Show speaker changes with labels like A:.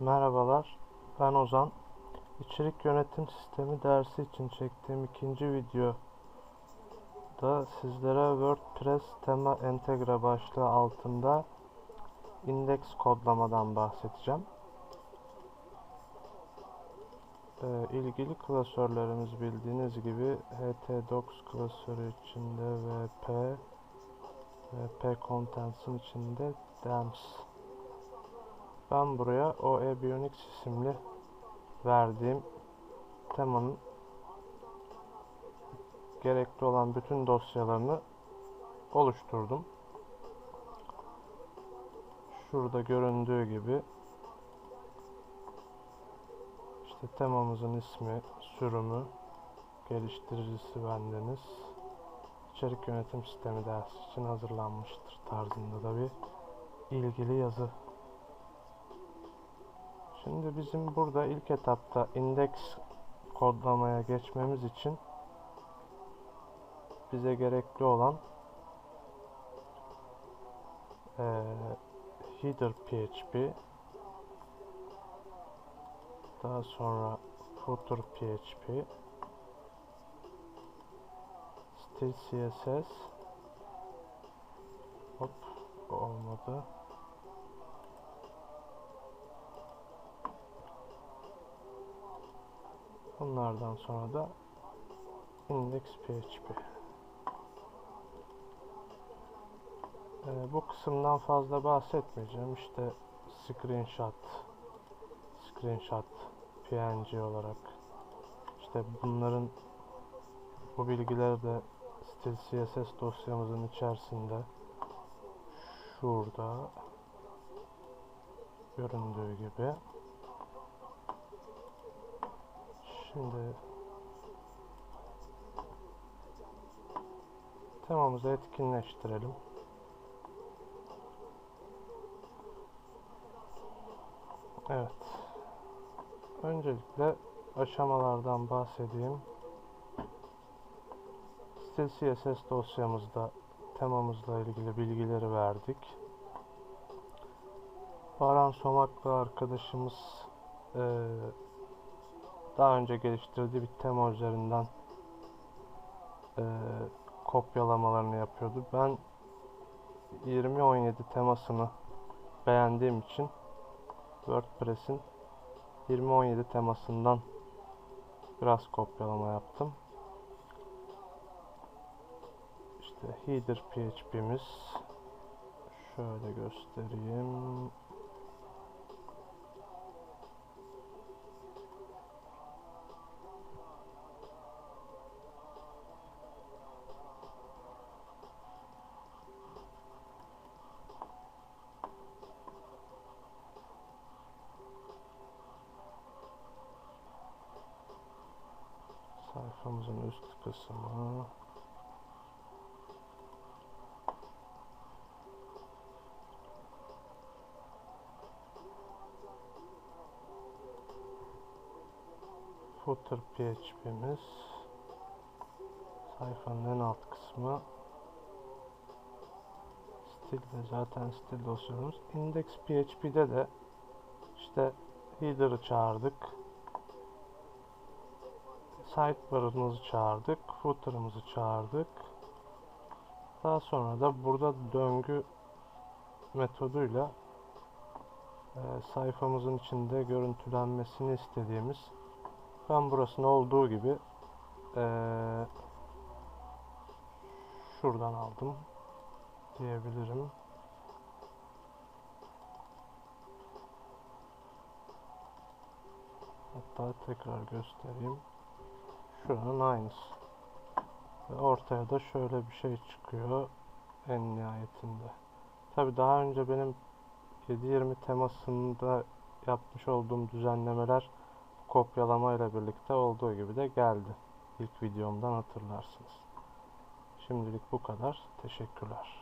A: Merhabalar, ben Ozan. İçerik yönetim sistemi dersi için çektiğim ikinci video da sizlere WordPress tema entegre başlığı altında indeks kodlamadan bahsedeceğim. Ee, ilgili klasörlerimiz bildiğiniz gibi htdocs klasörü içinde vp vp contents'in içinde dems ben buraya OE Bionics isimli verdiğim temanın gerekli olan bütün dosyalarını oluşturdum. Şurada göründüğü gibi işte temamızın ismi, sürümü, geliştiricisi bendeniz. İçerik yönetim sistemi dersi için hazırlanmıştır tarzında da bir ilgili yazı Şimdi bizim burada ilk etapta indeks kodlamaya geçmemiz için bize gerekli olan e, header php daha sonra footer php stil css hop olmadı Bunlardan sonra da index.php. Ee, bu kısımdan fazla bahsetmeyeceğim. İşte screenshot, screenshot, png olarak. İşte bunların bu bilgiler de stil css dosyamızın içerisinde şurada göründüğü gibi Şimdi temamızı etkinleştirelim. Evet. Öncelikle aşamalardan bahsedeyim. Stil CSS dosyamızda temamızla ilgili bilgileri verdik. Baran Somaklı arkadaşımız e, daha önce geliştirdiği bir tema üzerinden e, kopyalamalarını yapıyordu. Ben 2017 temasını beğendiğim için WordPress'in 2017 temasından biraz kopyalama yaptım. İşte header php'miz şöyle göstereyim. Sayfamızın üst kısmı. Footer php'miz sayfanın en alt kısmı. Stil de zaten stil dosyamız. İndex php'de de işte header'ı çağırdık sidebar'ımızı çağırdık. Footer'ımızı çağırdık. Daha sonra da burada döngü metoduyla e, sayfamızın içinde görüntülenmesini istediğimiz ben burasını olduğu gibi e, şuradan aldım diyebilirim. Hatta tekrar göstereyim şuranın aynısı. Ve ortaya da şöyle bir şey çıkıyor en nihayetinde. Tabi daha önce benim 7.20 temasında yapmış olduğum düzenlemeler kopyalama ile birlikte olduğu gibi de geldi. İlk videomdan hatırlarsınız. Şimdilik bu kadar. Teşekkürler.